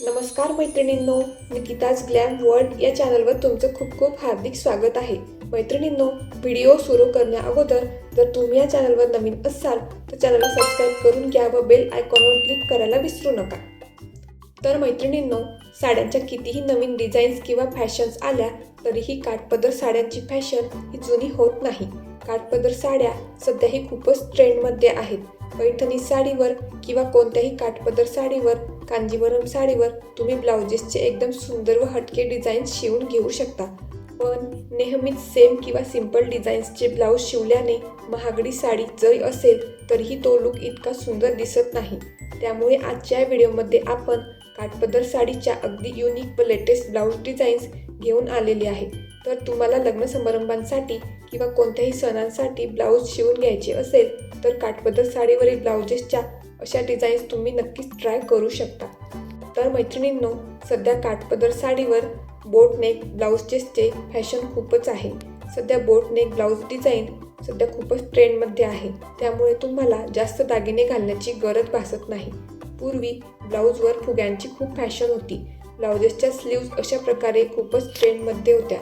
नमस्कार मैत्रिणींनो Nikita's glam world या चॅनलवर तुमचं खूप खूप हार्दिक स्वागत आहे. मैत्रिणींनो व्हिडिओ सुरू करण्या अगोदर जर तुम्ही या चॅनलवर नवीन असाल तर चॅनलला सबस्क्राईब करून घ्या व बेल आयकॉनवर क्लिक करायला विसरू नका. तर मैत्रिणींनो साड्यांच्या कितीही नवीन डिझाईन्स किंवा फॅशन्स आल्या तरीही काठपदर साड्यांची फॅशन ही जुनी होत नाही. काठपदर साड्या सध्या ही खूपच ट्रेंडमध्ये आहेत. पैठणी साडीवर किंवा कोणत्याही काठपदर साडीवर कांजीवरम साडीवर तुम्ही ब्लाउजेसचे एकदम सुंदर व हटके डिझाईन्स शिवून घेऊ शकता. पण नेहमीच सेम किंवा सिंपल डिझाईन्सचे ब्लाऊज शिवल्याने महागडी साडी जरी असेल तरीही तो लुक इतका सुंदर दिसत नाही. त्यामुळे आजच्या व्हिडिओमध्ये आपण काठपदर साडीच्या अगदी युनिक व लेटेस्ट ब्लाऊज डिझाईन्स घेऊन आलेले आहे. तर तुम्हाला लग्न समारंभांसाठी किंवा कोणत्याही सणांसाठी ब्लाऊज शिवून घ्यायचे असेल तर काठपदर साडीवरील ब्लाउजेसच्या अशा डिझाईन्स तुम्ही नक्कीच ट्राय करू शकता. तर मैत्रिणींनो सध्या काठपदर साडीवर बोट नेक ब्लाऊजचेसचे फॅशन खूपच आहे. सध्या बोट नेक ब्लाऊज डिझाईन सध्या खूपच ट्रेंडमध्ये आहे. त्यामुळे तुम्हाला जास्त दागिने घालण्याची गरज भासत नाही. पूर्वी ब्लाऊजवर फुग्यांची खूप फॅशन होती. ब्लाउजेसच्या स्लीव्ज अशा प्रकारे खूपच ट्रेंडमध्ये होत्या.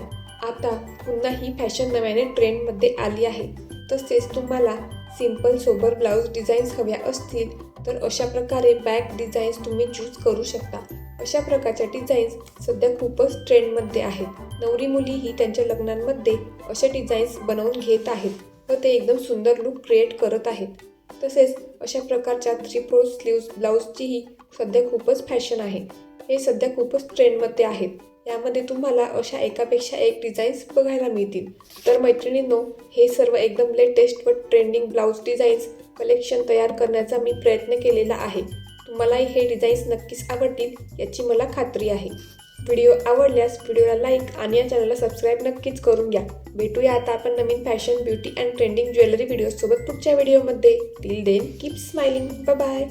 आता पुन्हा ही फॅशन नव्याने ट्रेंडमध्ये आली आहे. तसेच तुम्हाला सिंपल सोबर ब्लाऊज डिझाईन्स हव्या असतील तर अशा प्रकारे बॅक डिझाईन्स तुम्ही चूज करू शकता. अशा प्रकारच्या डिझाईन्स सध्या खूपच ट्रेंडमध्ये आहेत. नवरी मुलीही त्यांच्या लग्नांमध्ये अशा डिझाईन्स बनवून घेत आहेत व ते एकदम सुंदर लुक क्रिएट करत आहेत. तसेच अशा प्रकारच्या थ्री फोर स्लीव्ज ब्लाऊजचीही सध्या खूपच फॅशन आहे. हे सध्या खूपच ट्रेंडमध्ये आहेत. यामध्ये तुम्हाला अशा एकापेक्षा एक डिझाईन्स बघायला मिळतील. तर मैत्रिणींनो हे सर्व एकदम लेटेस्ट व ट्रेंडिंग ब्लाऊज डिझाईन्स कलेक्शन तयार करण्याचा मी प्रयत्न केलेला आहे. तुम्हालाही हे डिझाईन्स नक्कीच आवडतील याची मला खात्री आहे. व्हिडिओ आवडल्यास व्हिडिओला लाईक आणि या चॅनलला सबस्क्राईब नक्कीच करून घ्या. भेटूया आता आपण नवीन fashion beauty and trending jewellery व्हिडिओसोबत पुढच्या व्हिडिओमध्ये till then keep smiling bye